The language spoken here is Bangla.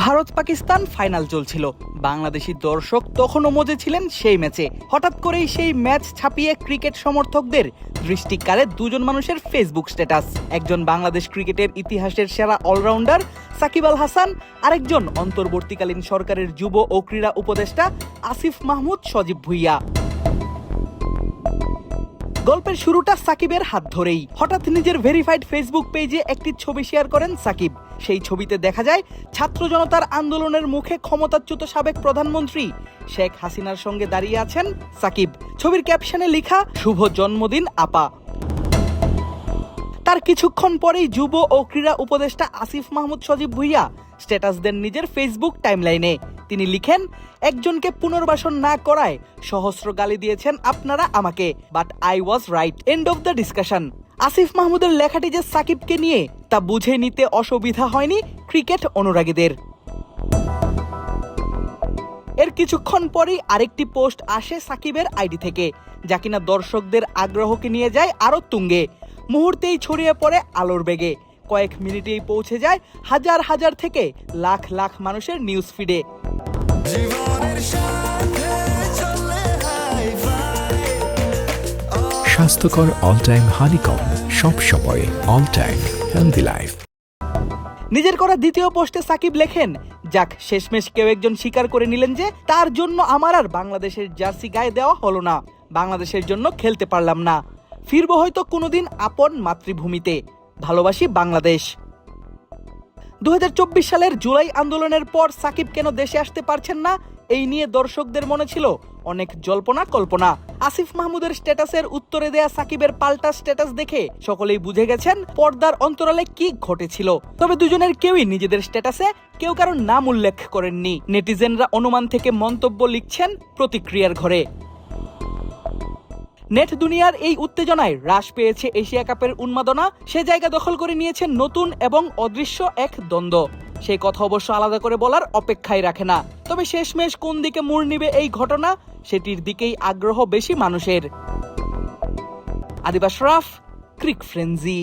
ভারত পাকিস্তান ফাইনাল চলছিল। বাংলাদেশি দর্শক তখনও মজে ছিলেন সেই ম্যাচে। হঠাৎ করেই সেই ম্যাচ ছাপিয়ে ক্রিকেট সমর্থকদের দৃষ্টি কাড়ে দুজন মানুষের ফেসবুক স্ট্যাটাস। একজন বাংলাদেশ ক্রিকেটের ইতিহাসের সেরা অলরাউন্ডার সাকিব আল হাসান, আরেকজন অন্তর্বর্তীকালীন সরকারের যুব ও ক্রীড়া উপদেষ্টা আসিফ মাহমুদ সজীব ভুইয়া। গল্পের শুরুটা সাকিবের হাত ধরেই। হঠাৎ নিজের ভেরিফাইড ফেসবুক পেজে একটি ছবি শেয়ার করেন সাকিব। সেই ছবিতে দেখা যায়, ছাত্র জনতার আন্দোলনের মুখে ক্ষমতাচ্যুত সাবেক প্রধানমন্ত্রী শেখ হাসিনার সঙ্গে দাঁড়িয়ে আছেন সাকিব। ছবির ক্যাপশনে লেখা, শুভ জন্মদিন, আপা। তার কিছুক্ষণ পরেই যুব ও ক্রীড়া উপদেষ্টা আসিফ মাহমুদ সজীব ভুইয়া স্ট্যাটাস দেন নিজের ফেসবুক টাইমলাইনে তিনি লিখেন, একজনকে পুনর্বাসন না করায় সহস্র গালি দিয়েছেন আপনারা আমাকে but I was right end of the discussion Asif মাহমুদের লেখাটি যে সাকিবকে নিয়ে, তা বুঝে নিতে অসুবিধা হয়নি ক্রিকেট অনুরাগীদের। এর কিছুক্ষণ পরেই আরেকটি পোস্ট আসে সাকিবের আইডি থেকে, যা কিনা দর্শকদের আগ্রহকে নিয়ে যায় আরও তুঙ্গে। মুহূর্তেই ছড়িয়ে পড়ে আলোর বেগে। কয়েক মিনিটেই পৌঁছে যায় হাজার হাজার থেকে লাখ লাখ মানুষের নিউজ ফিডে স্বাস্থ্যকর অল টাইম হানিকম সব সময় অল টাইম হেলদি লাইফ নিজের করা দ্বিতীয় পোস্টে সাকিব লেখেন যাক শেষমেশ কেউ একজন স্বীকার করে নিলেন যে তার জন্য আমার আর বাংলাদেশের জার্সি গায়ে দেওয়া হলো না। বাংলাদেশের জন্য খেলতে পারলাম না। ফিরবো হয়তো কোনোদিন আপন মাতৃভূমিতে। ভালোবাসি বাংলাদেশ। দু হাজার চব্বিশ সালের জুলাই আন্দোলনের পর সাকিব কেন দেশে আসতে পারছেন না? এই নিয়ে দর্শকদের মনে ছিল অনেক জল্পনা কল্পনা। আসিফ মাহমুদের স্ট্যাটাসের উত্তরে দেয়া সাকিবের পাল্টা স্ট্যাটাস দেখে সকলেই বুঝে গেছেন পর্দার অন্তরালে কি ঘটেছিল। তবে দুজনের কেউই নিজেদের স্ট্যাটাসে কেউ কারণ নাম উল্লেখ করেননি। নেটিজেনরা অনুমান থেকে মন্তব্য লিখছেন প্রতিক্রিয়ার ঘরে। নেট দুনিয়ার এই উত্তেজনায় হ্রাস পেয়েছে এশিয়া কাপের উন্মাদনা। সে জায়গা দখল করে নিয়েছে নতুন এবং অদৃশ্য এক দ্বন্দ্ব। সেই কথা অবশ্য আলাদা করে বলার অপেক্ষাই রাখে না। তবে শেষমেশ কোন দিকে মোড় নিবে এই ঘটনা, সেটির দিকেই আগ্রহ বেশি মানুষের। আদিবাস রাফ, ক্রিক ফ্রেন্জি